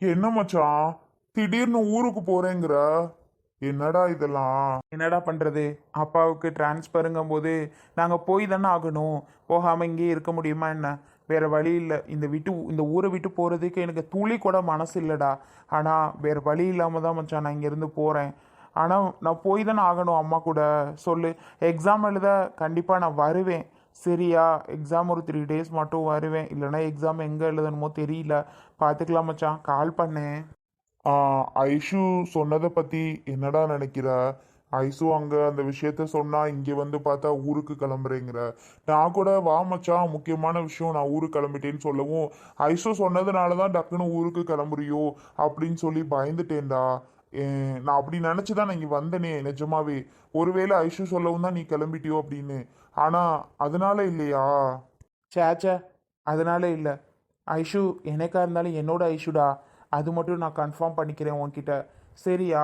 என்ன மச்சான்? திடீர்னு ஊருக்கு போறேங்கிற? என்னடா இதெல்லாம்? என்னடா பண்ணுறது அப்பாவுக்கு டிரான்ஸ்ஃபருங்கும் போது நாங்கள் போய் தானே ஆகணும். போகாமல் இங்கேயே இருக்க முடியுமா என்ன? வேறு வழி இல்லை. இந்த விட்டு இந்த ஊரை விட்டு போகிறதுக்கு எனக்கு துளி கூட மனசு இல்லைடா. ஆனால் வேறு வழி இல்லாமல் தான் மச்சான் நான் இங்கேருந்து போகிறேன் ஆனால் நான் போய் தானே ஆகணும் அம்மா கூட. சொல்லு. எக்ஸாம் எழுத கண்டிப்பாக நான் வருவேன். சரியா? எக்ஸாம் ஒரு த்ரீ டேஸ் மட்டும் வருவேன். இல்லைன்னா எக்ஸாம் எங்கே எழுதணுமோ தெரியல. பார்த்துக்கலாம் மச்சான். கால் பண்ணேன். ஐஷு சொன்னதை பற்றி என்னடா நினைக்கிற? ஐசு அங்கே அந்த விஷயத்த சொன்னால் இங்கே வந்து பார்த்தா ஊருக்கு கிளம்புறேங்கிற. நான் கூட வா மச்சான். முக்கியமான விஷயம் நான் ஊருக்கு கிளம்பிட்டேன்னு சொல்லவும் ஐசு சொன்னதுனால தான் டக்குன்னு ஊருக்கு கிளம்புறியோ அப்படின்னு சொல்லி பயந்துட்டேன்டா. நான் அப்படி நினைச்சுதான் நான் இங்கே வந்தனே நிஜமாவே. ஒருவேளை ஐஷு சொல்லவும் தான் நீ கிளம்பிட்டியோ அப்படின்னு. ஆனால் அதனால இல்லையா? சேச்சே அதனால இல்லை. ஐஷு எனக்கா இருந்தாலும் என்னோட ஐஷுடா. அது மட்டும் நான் கன்ஃபார்ம் பண்ணிக்கிறேன் உன்கிட்ட. சரியா?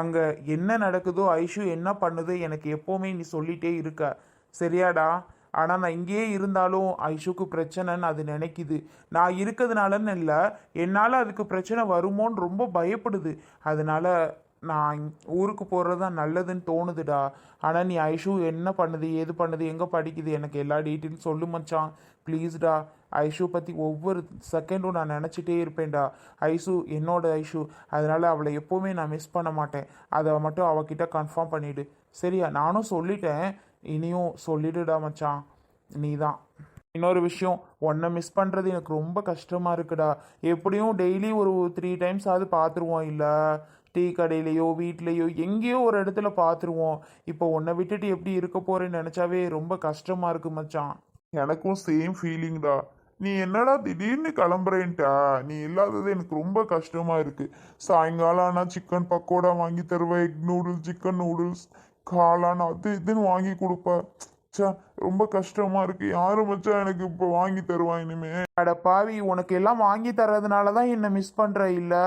அங்கே என்ன நடக்குதோ ஐஷு என்ன பண்ணுது எனக்கு எப்போவுமே நீ சொல்லிட்டே இருக்க. சரியாடா? ஆனால் நான் இங்கேயே இருந்தாலும் ஐஷுக்கு பிரச்சனைன்னு அது நினைக்குது. நான் இருக்கிறதுனாலன்னு இல்லை. என்னால் அதுக்கு பிரச்சனை வருமோன்னு ரொம்ப பயப்படுது. அதனால நான் ஊருக்கு போகிறது தான் நல்லதுன்னு தோணுதுடா. ஆனால் நீ ஐஷு என்ன பண்ணுது? ஏது பண்ணுது? எங்கே படிக்குது? எனக்கு எல்லா டீட்டெயிலும் சொல்லு மச்சான். ப்ளீஸ்டா ஐஷு பற்றி ஒவ்வொரு செகண்டும் நான் நினச்சிட்டே இருப்பேன்டா. ஐஷு என்னோட ஐஷு. அதனால் அவளை எப்போவுமே நான் மிஸ் பண்ண மாட்டேன். அதை மட்டும் அவகிட்ட கன்ஃபார்ம் பண்ணிவிடு சரியா? நானும் சொல்லிட்டேன். இனியும் சொல்லிடுடா மச்சான். நீ தான் இன்னொரு விஷயம் உன்னை மிஸ் பண்ணுறது எனக்கு ரொம்ப கஷ்டமாக இருக்குடா. எப்படியும் டெய்லி ஒரு த்ரீ டைம்ஸ் ஆகுது பார்த்துருவோம் இல்லை? டீ கடையிலையோ வீட்லேயோ எங்கேயோ ஒரு இடத்துல பார்த்துருவோம் இப்போ உன்னை விட்டுட்டு எப்படி இருக்க போறேன்னு நினச்சாவே ரொம்ப கஷ்டமாக இருக்கு மச்சான். எனக்கும் சேம் ஃபீலிங்டா நீ என்னடா திடீர்னு கிளம்புறேன்ட்டா நீ இல்லாதது எனக்கு ரொம்ப கஷ்டமா இருக்கு. சாயங்காலம் ஆனா சிக்கன் பக்கோடா வாங்கி தருவேன் எக் நூடுல்ஸ் சிக்கன் நூடுல்ஸ் காளான் அது இதுன்னு வாங்கி கொடுப்ப. ச்சே ரொம்ப கஷ்டமா இருக்கு. யாரு மச்சான் எனக்கு இப்போ வாங்கி தருவா இனிமே? அட பாவி உனக்கு எல்லாம் வாங்கி தர்றதுனால தான் என்னை மிஸ் பண்ணுற இல்லை?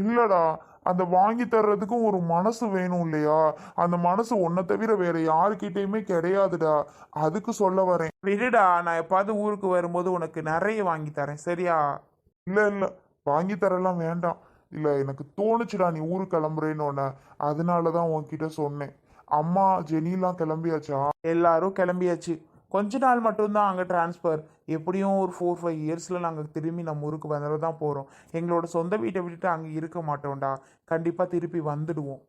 இல்லடா. அந்த வாங்கி தர்றதுக்கும் ஒரு மனசு வேணும் இல்லையா? அந்த மனசு உன்னை தவிர வேற யாருக்கிட்டயுமே கிடையாதுடா. அதுக்கு சொல்ல வரேன். விடுடா நான் எப்பாவது ஊருக்கு வரும்போது உனக்கு நிறைய வாங்கி தரேன். சரியா? இல்ல இல்ல. வாங்கி தரலாம் வேண்டாம். இல்ல எனக்கு தோணுச்சுடா நீ ஊருக்கு கிளம்புறேன்னு அதனாலதான் உன்கிட்ட சொன்னேன். அம்மா ஜெனிலாம் கிளம்பியாச்சா? எல்லாரும் கிளம்பியாச்சு. கொஞ்ச நாள் மட்டும்தான் அங்கே ட்ரான்ஸ்ஃபர் எப்படியும் ஒரு ஃபோர் ஃபைவ் இயர்ஸில் நாங்கள் திரும்பி நம்ம ஊருக்கு வந்துட தான் போகிறோம் எங்களோட சொந்த வீட்டை விட்டுட்டு அங்கே இருக்க மாட்டோம்டா. கண்டிப்பாக திருப்பி வந்துடுவோம்.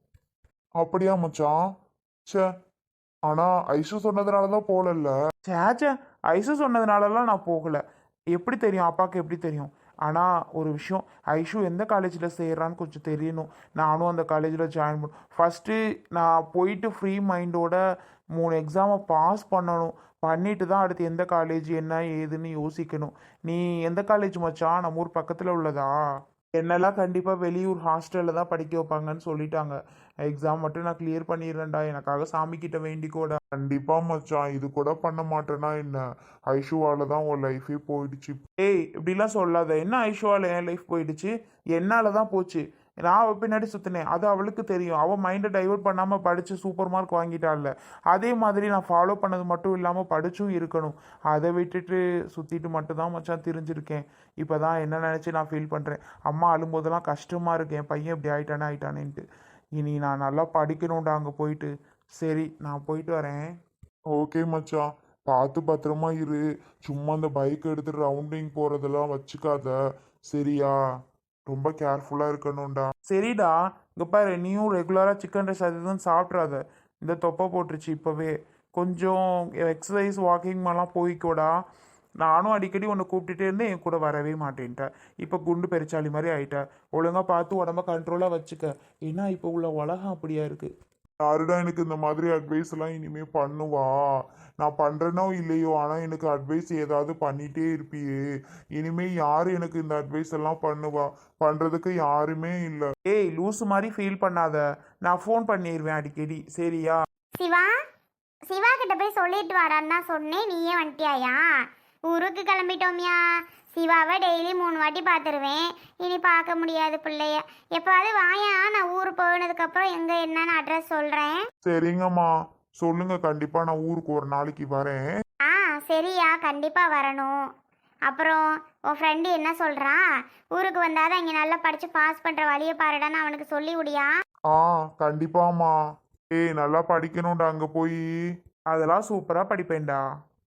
அப்படியா மச்சான்? ச்சே. ஆனா ஐஷு சொன்னதுனாலதான் போகலல்ல? சேச்சே ஐசு சொன்னதுனாலலாம் நான் போகலை. எப்படி தெரியும்? அப்பாவுக்கு எப்படி தெரியும்? ஆனால் ஒரு விஷயம். ஐஷு எந்த காலேஜில் சேர்றான்னு கொஞ்சம் தெரியணும். நானும் அந்த காலேஜில் ஜாயின் பண்ண ஃபஸ்ட்டு நான் போயிட்டு ஃப்ரீ மைண்டோட மூணு எக்ஸாமை பாஸ் பண்ணணும். பண்ணிட்டு தான் அடுத்து எந்த காலேஜ் என்ன ஏதுன்னு யோசிக்கணும். நீ எந்த காலேஜ் மச்சான்? நம்ம ஊர் பக்கத்தில் உள்ளதா? என்னெல்லாம் கண்டிப்பாக வெளியூர் ஹாஸ்டலில் தான் படிக்க வைப்பாங்கன்னு சொல்லிட்டாங்க. எக்ஸாம் மட்டும் நான் கிளியர் பண்ணிடுறேன்டா. எனக்காக சாமிக்கிட்ட வேண்டிக்கோடா. கண்டிப்பாக மச்சான். இது கூட பண்ண மாட்டேன்னா என்ன? ஐஷுவால தான் உன் லைஃபே போயிடுச்சு. ஏய் இப்படிலாம் சொல்லாத. என்ன ஐஷுவால என் லைஃப் போயிடுச்சு? என்னால தான் போச்சு. நான் அவள் பின்னாடி சுற்றினேன் அது அவளுக்கு தெரியும். அவள் மைண்டை டைவர்ட் பண்ணாமல் படித்து சூப்பர் மார்க் வாங்கிட்டாள்ல. அதே மாதிரி நான் ஃபாலோ பண்ணது மட்டும் இல்லாமல் படித்தும் இருக்கணும். அதை விட்டுட்டு சுற்றிட்டு மட்டும்தான் மச்சான் தெரிஞ்சிருக்கேன். இப்போ தான் என்ன நினச்சி நான் ஃபீல் பண்ணுறேன் அம்மா அழும்போதெல்லாம் கஷ்டமாக இருக்கு. என் பையன் இப்படி ஆயிட்டானே ஆயிட்டானேன்ட்டு. இனி நான் நல்லா படிக்கணும்டா அங்கே போயிட்டு. சரி நான் போயிட்டு வரேன். ஓகே மச்சான் பார்த்து பத்திரமா இரு. சும்மா அந்த பைக் எடுத்துட்டு ரவுண்டிங் போகிறதெல்லாம் வச்சுக்காத. சரியா? ரொம்ப கேர்ஃபுல்லாக இருக்கணும்டா. சரிடா இங்கே பாரு நீயும் ரெகுலராக சிக்கன் ரைஸ் அது இதுன்னு சாப்பிட்றாத. இந்த தொப்பை போட்டுருச்சு இப்போவே. கொஞ்சம் எக்ஸசைஸ் வாக்கிங் மாதிரிலாம் போய்க்கோடா. நானும் அடிக்கடி உன்னை கூப்பிட்டுட்டே இருந்தேன் என் கூட வரவே மாட்டேன்ட்டேன் இப்போ குண்டு பெருச்சாளி மாதிரி ஆயிட்ட. ஒழுங்காக பார்த்து உடம்ப கண்ட்ரோலாக வச்சுக்க. ஏன்னா இப்போ உள்ள உலகம் அப்படியா இருக்குது யாருடா எனக்கு இந்த மாதிரி அட்வைஸ் எல்லாம் இனிமே பண்ணுவா? நான் பண்றேனோ இல்லையோ ஆனால் எனக்கு அட்வைஸ் ஏதாவது பண்ணிட்டே இருப்பியே. இனிமே யாரு எனக்கு இந்த அட்வைஸ் எல்லாம் பண்ணுவா? பண்றதுக்கு யாருமே இல்லை. ஏய் லூஸ் மாதிரி ஃபீல் பண்ணாத. நான் ஃபோன் பண்ணிடுவேன் அடிக்கடி. சரியா? சிவா? சிவா கிட்ட போய் சொல்லிட்டு வாடான்னு தான் சொன்னேன். நீயே வந்துட்டியாயா? ஊருக்கு கிளம்பிட்டோம்யா. சிவாவை டெய்லி மூணு வாட்டி பார்த்துருவேன். இனி பார்க்க முடியாது பிள்ளைய. எப்பாவது வாயா நான் ஊர் போனதுக்கப்புறம் எங்கே என்னன்னு அட்ரஸ் சொல்கிறேன் சரிங்கம்மா. சொல்லுங்க கண்டிப்பா நான் ஊருக்கு ஒரு நாளைக்கு வரேன். ஆ சரியா கண்டிப்பாக வரணும். அப்புறம் உன் ஃப்ரெண்டு என்ன சொல்கிறான் ஊருக்கு வந்தாதான் இங்கே நல்லா படித்து பாஸ் பண்ணுற வழியை பாருடான்னு அவனுக்கு சொல்லி விடியா. ஆ கண்டிப்பாம்மா. ஏய் நல்லா படிக்கணும்டா அங்க போய். அதெல்லாம் சூப்பராக படிப்பேன்டா.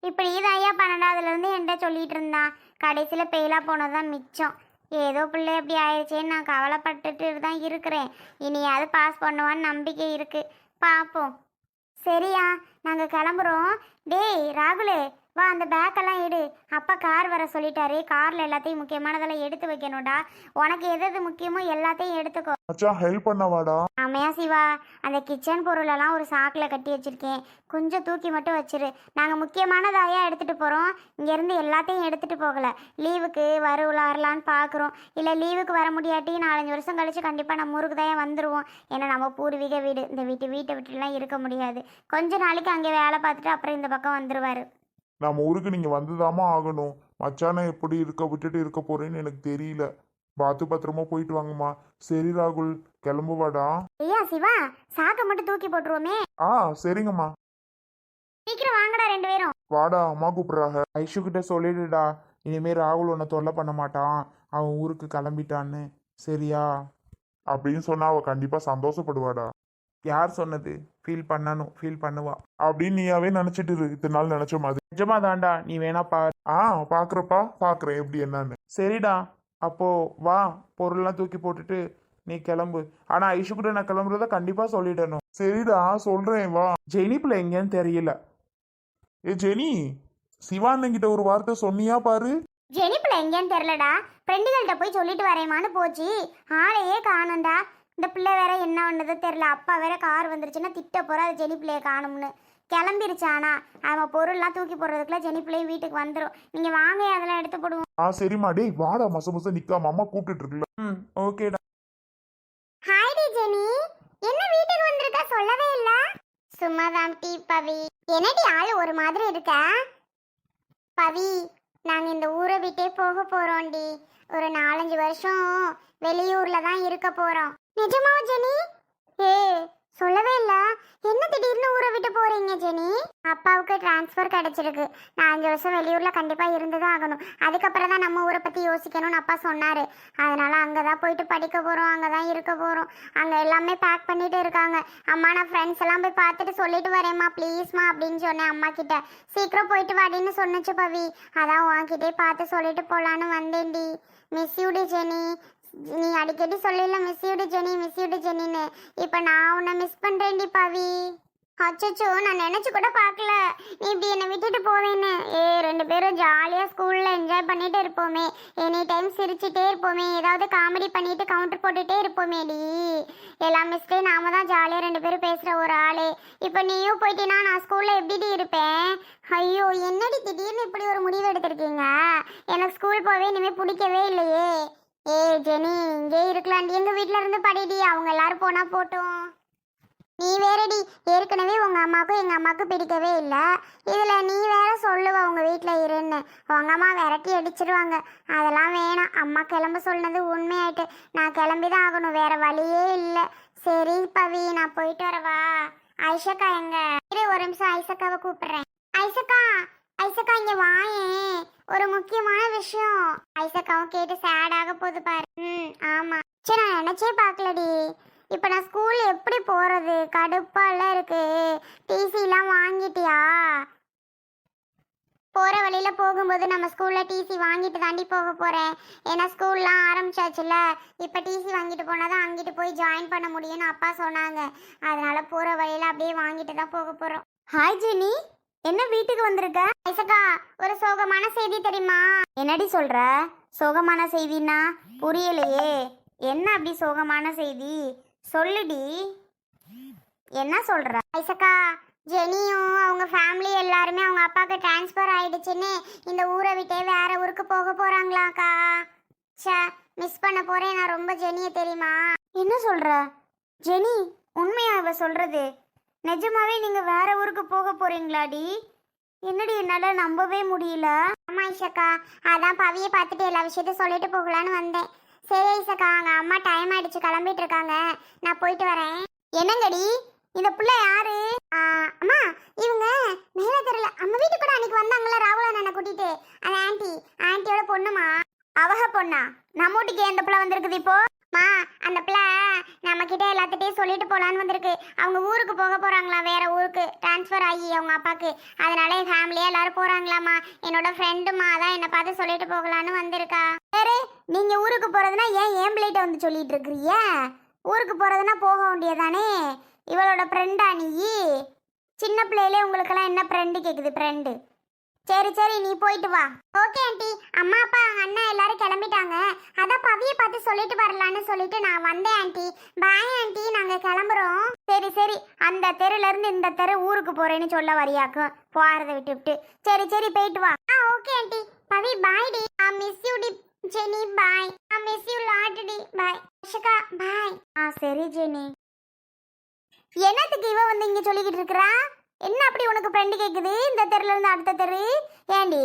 இப்படி தான் ஐயா பன்னெண்டாவதுலேருந்து என்கிட்ட சொல்லிட்டு இருந்தான் கடைசியில் பெயிலாக போனது தான் மிச்சம். ஏதோ பிள்ளை எப்படி ஆயிடுச்சேன்னு நான் கவலைப்பட்டுட்டு தான் இருக்கிறேன். இனியாவது பாஸ் பண்ணுவான்னு நம்பிக்கை இருக்கு. பார்ப்போம் சரியா நாங்கள் கிளம்புறோம். டேய் ராகுலே வா அந்த பேக்கெல்லாம் எடு அப்பா கார் வர சொல்லிட்டாரு. காரில் எல்லாத்தையும் முக்கியமானதெல்லாம் எடுத்து வைக்கணும்டா. உனக்கு எது எது முக்கியமோ எல்லாத்தையும் எடுத்துக்கோ. மச்சான் ஹெல்ப் பண்ணவாடா ஆமையா சிவா அந்த கிச்சன் பொருளெல்லாம் ஒரு சாக்கில் கட்டி வச்சிருக்கேன். கொஞ்சம் தூக்கி மட்டும் வச்சிரு. நாங்கள் முக்கியமானதாயா எடுத்துகிட்டு போகிறோம் இங்கேருந்து எல்லாத்தையும் எடுத்துகிட்டு போகலை. லீவுக்கு வருவலாரலான்னு பார்க்குறோம் இல்லை லீவுக்கு வர முடியாட்டி நாலஞ்சு வருஷம் கழிச்சு கண்டிப்பாக நம்ம ஊருக்கு தான் வந்துடுவோம் ஏன்னா நம்ம பூர்வீக வீடு. இந்த வீட்டு வீட்டை விட்டுலாம் இருக்க முடியாது. கொஞ்ச நாளைக்கு அங்கே வேலை பார்த்துட்டு அப்புறம் இந்த பக்கம் வந்துடுவார் நம்ம ஊருக்கு நீங்க வந்துதாம்மா ஆகணும். மச்சானை எப்படி இருக்க விட்டுட்டு இருக்க போறேன்னு எனக்கு தெரியல. பார்த்து பத்திரமா போயிட்டு வாங்கம்மா. சரி ராகுல். கிளம்புவாடா ஐயா சிவா சாக்கை மட்டும் தூக்கி போட்டுருவோமே. ஆ சரிங்கம்மா. சீக்கிரம் வாங்கடா ரெண்டு பேரும். வாடா அம்மா கூப்பிடுறாங்க. ஐஷு கிட்ட சொல்லிடுடா. இனிமே ராகுல் உன்னை தொல்லை பண்ண மாட்டான். அவன் ஊருக்கு கிளம்பிட்டான்னு. சரியா? அப்படின்னு சொன்னா அவ கண்டிப்பா சந்தோஷப்படுவாடா. யார் சொன்னது? ஃபீல் பண்ணணும் ஃபீல் பண்ணுவா? அப்படின்னு நீயாவே நினைச்சிட்டு இரு. இத்தனை நாள் நினைச்ச மாதிரி. நிஜமா தான்டா. நீ வேணா பாரு. ஆ பாக்குறப்பா பாக்குறேன். எப்படி என்னன்னு. சரிடா. அப்போ வா. பொருள்லாம் தூக்கி போட்டுட்டு நீ கிளம்பு. ஆனா ஐஷு கூட நான் கிளம்புறத கண்டிப்பா சொல்லிடணும். சரிடா சொல்றேன். வா. ஜெனிப்புல எங்கேன்னு தெரியல. ஏ ஜெனி சிவானங்கிட்ட ஒரு வார்த்தை சொன்னியா பாரு. ஜெனிப்புல எங்கேன்னு தெரியலடா. ஃப்ரெண்டுகள்கிட்ட போய் சொல்லிட்டு வரேமான்னு போச்சு. ஆளையே காணும்டா. இந்த பிள்ளை வேற என்ன பண்ணதோ தெரில அப்பா வேற கார் வந்துருச்சுன்னா திட்ட போற அது ஜெனி பிள்ளைய காணும்னு. கிளம்பிருச்சானா அவன் பொருள்லாம் தூக்கி போடுறதுக்குள்ள ஜெனி பிள்ளையும் வீட்டுக்கு வந்துடும் நீங்கள் வாங்க அதெல்லாம் எடுத்து போடுவோம். ஆ சரிம்மா. டேய் வாடா மச மச நிக்காம அம்மா கூப்பிட்டுட்டு இருக்குல்ல. ம் ஓகேடா. ஹாய் டி ஜெனி. என்ன வீட்டுக்கு வந்திருக்க? சொல்லவே இல்ல. சும்மா தான் டீ பவி. என்னடி ஆளு ஒரு மாதிரி இருக்க? பவி நாங்க இந்த ஊரை விட்டே போக போறோம்டி. ஒரு நாலஞ்சு வருஷம் வெளியூர்ல தான் இருக்க போறோம். நிஜமா ஜெனி? ஏ சொல்லவே இல்ல. என்ன திடீர்னு ஊரை விட்டு போறீங்க ஜெனி? அப்பாவுக்கு டிரான்ஸ்ஃபர் கிடைச்சிருக்கு. நான் அஞ்சு வருஷம் வெளியூர்ல கண்டிப்பா இருந்துதான் ஆகணும். அதுக்கப்புறம் தான் நம்ம ஊரை பத்தி யோசிக்கணும்னு அப்பா சொன்னாரு. அதனால அங்கதான் போயிட்டு படிக்க போறோம் அங்கதான் இருக்க போறோம். அங்க எல்லாமே பேக் பண்ணிட்டு இருக்காங்க. அம்மா நான் ஃப்ரெண்ட்ஸ் எல்லாம் போய் பார்த்துட்டு சொல்லிட்டு வரேம்மா. ப்ளீஸ்மா அப்படின்னு சொன்னேன் அம்மா கிட்ட. சீக்கிரம் போயிட்டு வாடின்னு சொன்னுச்சு பவி. அதான் உன்கிட்டே பார்த்து சொல்லிட்டு போலான்னு வந்தேன்டி. Miss யூடி Jenny. நீ அடிக்கடி சொல்லல மிஸ் யூடு ஜெனி மிஸ் யூடு ஜெனின்னு. இப்போ நான் உன்னை மிஸ் பண்றேன்டி பவி. அச்சோ நான் நினச்சி கூட பார்க்கல. நீ இப்படி என்னை விட்டுட்டு போவேன்னு. ஏ ரெண்டு பேரும் ஜாலியாக ஸ்கூலில் என்ஜாய் பண்ணிகிட்டு இருப்போமே. எனி டைம் சிரிச்சுட்டே இருப்போமே. ஏதாவது காமெடி பண்ணிட்டு கவுண்டர் போட்டுட்டே இருப்போமேடி. எல்லா மிஸ்டே நாம தான் ஜாலியாக ரெண்டு பேரும் பேசுகிற ஒரு ஆளே. இப்போ நீயும் போயிட்டீன்னா நான் ஸ்கூலில் எப்படி இருப்பேன்? ஐயோ என்னடி திடீர்னு இப்படி ஒரு முடிவு எடுத்திருக்கீங்க? எனக்கு ஸ்கூல் போவே இனிமேல் பிடிக்கவே இல்லையே. ஏய் ஜெனி இங்கே இருக்கலாண்டி எங்கள் வீட்டில் இருந்து படிடி அவங்க எல்லாரும் போனால் போட்டோம். நீ வேறடி ஏற்கனவே உங்கள் அம்மாவுக்கும் எங்கள் அம்மாவுக்கும் பிடிக்கவே இல்லை. இதில் நீ வேற சொல்லுவ உங்க வீட்டில் இருன்னு. உங்க அம்மா விரட்டி அடிச்சிருவாங்க. அதெல்லாம் வேணாம். அம்மா கிளம்ப சொன்னது உண்மையாயிட்டு. நான் கிளம்பி தான் ஆகணும். வேற வழியே இல்லை. சரி பவி நான் போயிட்டு வரவா. ஐஷக்கா எங்க? இரு ஒரு நிமிஷம் ஐசக்காவை கூப்பிடுறேன். ஐசக்கா ஐசக்கா இங்க வாயேன். ஒரு முக்கியமான விஷயம். ஐசக்காவும் கேட்டு சேடாக போகுது பாரு. ம் ஆமா. சரி நான் நினைச்சே பார்க்கலடி. இப்போ நான் ஸ்கூல் எப்படி போகிறது கடுப்பாலாம் இருக்கு. டிசிலாம் வாங்கிட்டியா? போகிற வழியில் போகும்போது நம்ம ஸ்கூலில் டிசி வாங்கிட்டு தாண்டி போக போகிறேன் ஏன்னா ஸ்கூல்லாம் ஆரம்பிச்சாச்சுல இப்போ டிசி வாங்கிட்டு போனால் தான் அங்கிட்டு போய் ஜாயின் பண்ண முடியும்னு அப்பா சொன்னாங்க. அதனால போகிற வழியில் அப்படியே வாங்கிட்டு தான் போக போகிறோம் ஹாய் ஜெனி என்ன வீட்டுக்கு வந்திருக்க? ஐசக்கா ஒரு சோகமான செய்தி தெரியுமா? என்னடி சொல்ற? சோகமான செய்தின்னா புரியலையே. என்ன அப்படி சோகமான செய்தி? சொல்லுடி. என்ன சொல்ற? ஐசக்கா ஜெனியும் அவங்க ஃபேமிலி எல்லாருமே அவங்க அப்பாவுக்கு ட்ரான்ஸ்ஃபர் ஆயிடுச்சுன்னு இந்த ஊரை விட்டே வேற ஊருக்கு போக போறாங்களாக்கா. ச்சே மிஸ் பண்ண போறேன். நான் ரொம்ப ஜெனியை தெரியுமா? என்ன சொல்ற? ஜெனி உண்மையா இவ சொல்றது? நிஜமாவே நீங்க வேற ஊருக்கு போக போறீங்களாடி? என்னடி என்னால நம்பவே முடியல. ஆமா ஐஷக்கா அதான் பவியை பார்த்துட்டு எல்லா விஷயத்தையும் சொல்லிட்டு போகலான்னு வந்தேன். சரி ஐசக்கா. அங்க அம்மா டைம் ஆயிடுச்சு. கிளம்பிட்டு இருக்காங்க. நான் போயிட்டு வரேன். என்னங்கடி? இந்த புள்ள யாரு? ஆ, அம்மா இவங்க மேல தெரியல நம்ம வீட்டுக்கு கூட அன்னைக்கு வந்தாங்கல்ல ராகுல அண்ணனை கூட்டிட்டு. அந்த ஆன்ட்டி ஆன்டியோட பொண்ணுமா? அவக பொண்ணா? நம்ம வீட்டுக்கு எந்த புள்ள வந்திருக்குது இப்போ? மா அந்த பிள்ளை நம்ம கிட்ட எல்லாத்திட்டையும் சொல்லிட்டு போலான்னு வந்திருக்கு. அவங்க ஊருக்கு போக போறாங்களா வேற ஊருக்கு. ட்ரான்ஸ்ஃபர் ஆகி அவங்க அப்பாக்கு. அதனால என் ஃபேமிலியா எல்லாரும் போறாங்களாமா என்னோட ஃப்ரெண்டுமா அதான் என்னை பார்த்து சொல்லிட்டு போகலான்னு வந்திருக்கா. வேறு நீங்க ஊருக்கு போறதுனா ஏன் ஏன் பிள்ளைகிட்ட வந்து சொல்லிட்டு இருக்கிறீங்க? ஊருக்கு போறதுனா போக வேண்டியதானே இவளோட ஃப்ரெண்டா நீ? சின்ன பிள்ளையிலே உங்களுக்கெல்லாம் என்ன ஃப்ரெண்டு கேட்குது ஃப்ரெண்டு சரி சரி நீ போயிட்டு வா. Okay aunty. அம்மா அப்பா அண்ணா எல்லாரும் கிளம்பிட்டாங்க. அதான் பவியை பார்த்து சொல்லிட்டு வரலான்னு சொல்லிட்டு நான் வந்தேன் ஆண்டி. Bye aunty. நாங்க கிளம்புறோம். சரி சரி. அந்த தெருல இருந்து இந்த தெரு ஊருக்கு போறேன்னு சொல்ல வரியாக்கும். போறதை விட்டு விட்டு சரி சரி போயிட்டு வா. ஆ ஓகே ஆண்டி. பவி பாய் டி. I miss you D Jenny. Bye I miss you lot D. Bye Ashika bye ஆ சரி ஜெனி. என்னத்துக்கு இவ வந்து இங்க சொல்லிக்கிட்டு இருக்கறா? என்ன அப்படி உனக்கு ஃப்ரெண்டு கேக்குது? இந்த தெருல இருந்து அடுத்த தெரு? ஏண்டி?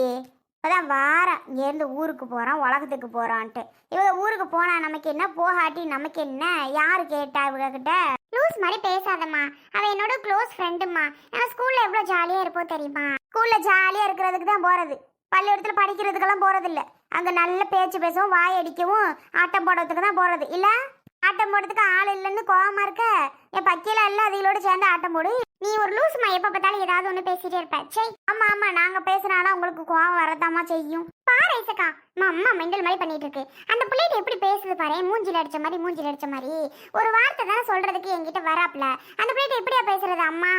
இப்போதான் வாரேன் இங்கேருந்து ஊருக்கு போகிறான் உலகத்துக்கு போகிறான்ட்டு இவங்க ஊருக்கு போனா நமக்கு என்ன? போகாட்டி நமக்கு என்ன? யார் கேட்டா இவங்க கிட்ட லூஸ் மாதிரி பேசாதம்மா. அவன் என்னோட க்ளோஸ் ஃப்ரெண்டுமா நான் ஸ்கூல்ல எவ்வளோ ஜாலியாக இருப்போம் தெரியுமா? ஸ்கூல்ல ஜாலியாக இருக்கிறதுக்கு தான் போகிறது பள்ளிக்கூடத்தில் படிக்கிறதுக்கெல்லாம் போகிறது இல்லை அங்கே நல்ல பேச்சு பேசவும் வாய் அடிக்கவும் ஆட்டம் போடுறதுக்கு தான் போகிறது இல்லை? ஆட்டம் போடுறதுக்கு ஆள் இல்லைன்னு கோவமா இருக்க? என் பக்கியெல்லாம் இல்லை அதுகளோட சேர்ந்து ஆட்டம் போடு. நீ ஒரு லூசுமா எப்ப பார்த்தாலும் ஏதாவது ஒண்ணு பேசிட்டே இருப்ப. சே ஆமா ஆமா நாங்க பேசுனாலும் உங்களுக்கு கோவம் வரதாமா செய்யும். பாரு ஐசக்கா அம்மா அம்மா மெண்டல் மாதிரி பண்ணிட்டு இருக்கு. அந்த பிள்ளைகிட்ட எப்படி பேசுது பாரு மூஞ்சில அடிச்ச மாதிரி மூஞ்சில அடிச்ச மாதிரி. ஒரு வார்த்தை தானே சொல்றதுக்கு என்கிட்ட வராப்ல அந்த பிள்ளைகிட்ட எப்படியா பேசுறது அம்மா?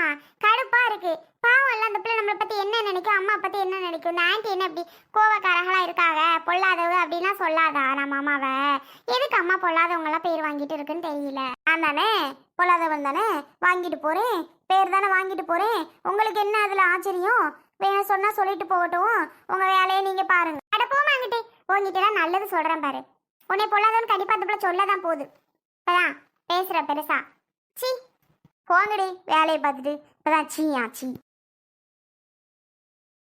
கடுப்பா இருக்கு. பாவம் இல்ல அந்த பிள்ளை நம்மளை பத்தி என்ன நினைக்கும் அம்மா பத்தி என்ன நினைக்கும்? இந்த ஆண்டி என்ன இப்படி கோவக்காரங்களா இருக்காங்க பொல்லாதவ அப்படின்னா சொல்லாதா? நம்ம அம்மாவை எதுக்கு அம்மா பொல்லாதவங்க எல்லாம் பேர் வாங்கிட்டு இருக்குன்னு தெரியல. நான் தானே பொல்லாதவன் தானே? வாங்கிட்டு போறேன். பேர் தானே வாங்கிட்டு போறேன். உங்களுக்கு என்ன அதுல ஆச்சரியம்? வேணும் சொன்னா சொல்லிட்டு போகட்டும். உங்க வேலையை நீங்க பாருங்க. அட போமாங்கிட்டே உங்ககிட்ட நல்லது சொல்றேன் பாரு. உன்னை பொல்லாதவன் கண்டிப்பா அந்த பிள்ளை சொல்லதான் போகுது. இப்பதான் பேசுற பெருசா. சி போங்கடி வேலையை பார்த்துட்டு. இப்பதான் சீயா சீ